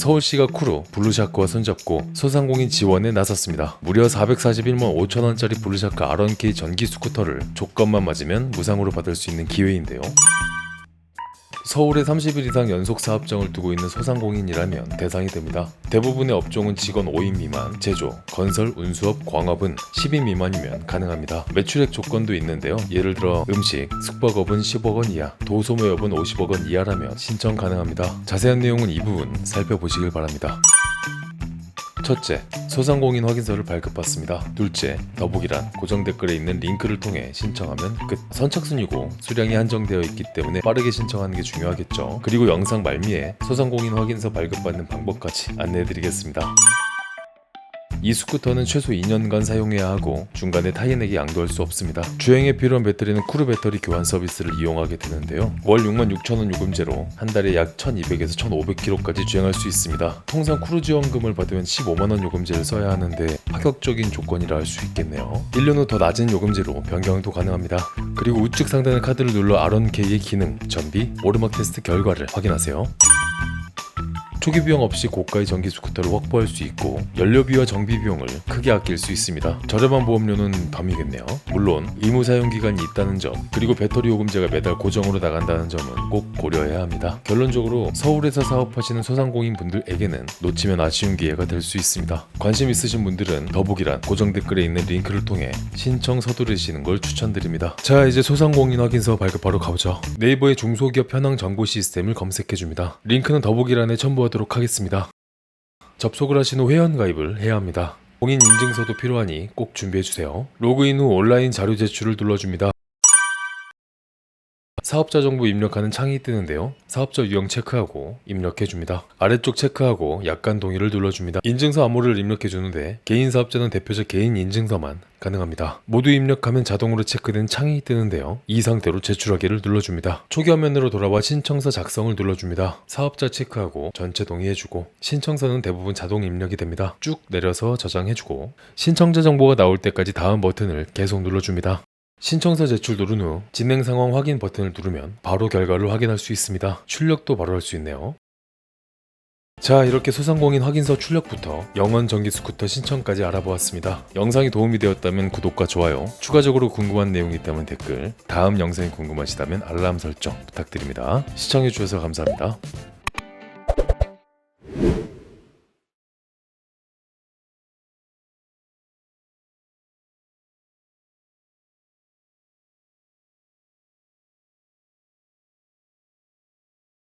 서울시가 쿠루 블루샤크와 손잡고 소상공인 지원에 나섰습니다. 무려 441만 5천 원짜리 블루샤크 R1K 전기 스쿠터를 조건만 맞으면 무상으로 받을 수 있는 기회인데요. 서울에 30일 이상 연속 사업장을 두고 있는 소상공인이라면 대상이 됩니다. 대부분의 업종은 직원 5인 미만, 제조, 건설, 운수업, 광업은 10인 미만이면 가능합니다. 매출액 조건도 있는데요. 예를 들어 음식, 숙박업은 10억 원 이하, 도소매업은 50억 원 이하라면 신청 가능합니다. 자세한 내용은 이 부분 살펴보시길 바랍니다. 첫째, 소상공인 확인서를 발급받습니다. 둘째, 더보기란 고정 댓글에 있는 링크를 통해 신청하면 끝. 선착순이고 수량이 한정되어 있기 때문에 빠르게 신청하는 게 중요하겠죠. 그리고 영상 말미에 소상공인 확인서 발급받는 방법까지 안내해드리겠습니다. 이 스쿠터는 최소 2년간 사용해야 하고 중간에 타인에게 양도할 수 없습니다. 주행에 필요한 배터리는 쿠르 배터리 교환 서비스를 이용하게 되는데요. 월 66,000원 요금제로 한 달에 약 1,200에서 1,500km까지 주행할 수 있습니다. 통상 쿠르 지원금을 받으면 15만 원 요금제를 써야 하는데 파격적인 조건이라 할 수 있겠네요. 1년 후 더 낮은 요금제로 변경도 가능합니다. 그리고 우측 상단의 카드를 눌러 R1K의 기능, 전비, 오르막 테스트 결과를 확인하세요. 초기 비용 없이 고가의 전기 스쿠터를 확보할 수 있고 연료비와 정비 비용을 크게 아낄 수 있습니다. 저렴한 보험료는 덤이겠네요. 물론 의무 사용 기간이 있다는 점 그리고 배터리 요금제가 매달 고정으로 나간다는 점은 꼭 고려해야 합니다. 결론적으로 서울에서 사업하시는 소상공인 분들에게는 놓치면 아쉬운 기회가 될 수 있습니다. 관심 있으신 분들은 더보기란 고정 댓글에 있는 링크를 통해 신청 서두르시는 걸 추천드립니다. 자 이제 소상공인 확인서 발급하러 가보죠. 네이버의 중소기업 현황 정보 시스템을 검색해줍니다. 링크는 더보기란에 첨부 하도록 하겠습니다. 접속을 하신 후 회원가입을 해야 합니다. 공인 인증서도 필요하니 꼭 준비해주세요. 로그인 후 온라인 자료 제출을 눌러줍니다. 사업자 정보 입력하는 창이 뜨는데요. 사업자 유형 체크하고 입력해줍니다. 아래쪽 체크하고 약관 동의를 눌러줍니다. 인증서 암호를 입력해주는데 개인 사업자는 대표적 개인 인증서만 가능합니다. 모두 입력하면 자동으로 체크된 창이 뜨는데요. 이 상태로 제출하기를 눌러줍니다. 초기 화면으로 돌아와 신청서 작성을 눌러줍니다. 사업자 체크하고 전체 동의해주고 신청서는 대부분 자동 입력이 됩니다. 쭉 내려서 저장해주고 신청자 정보가 나올 때까지 다음 버튼을 계속 눌러줍니다. 신청서 제출 누른 후 진행 상황 확인 버튼을 누르면 바로 결과를 확인할 수 있습니다. 출력도 바로 할 수 있네요. 자 이렇게 소상공인 확인서 출력부터 영원 전기 스쿠터 신청까지 알아보았습니다. 영상이 도움이 되었다면 구독과 좋아요, 추가적으로 궁금한 내용이 있다면 댓글, 다음 영상이 궁금하시다면 알람 설정 부탁드립니다. 시청해주셔서 감사합니다.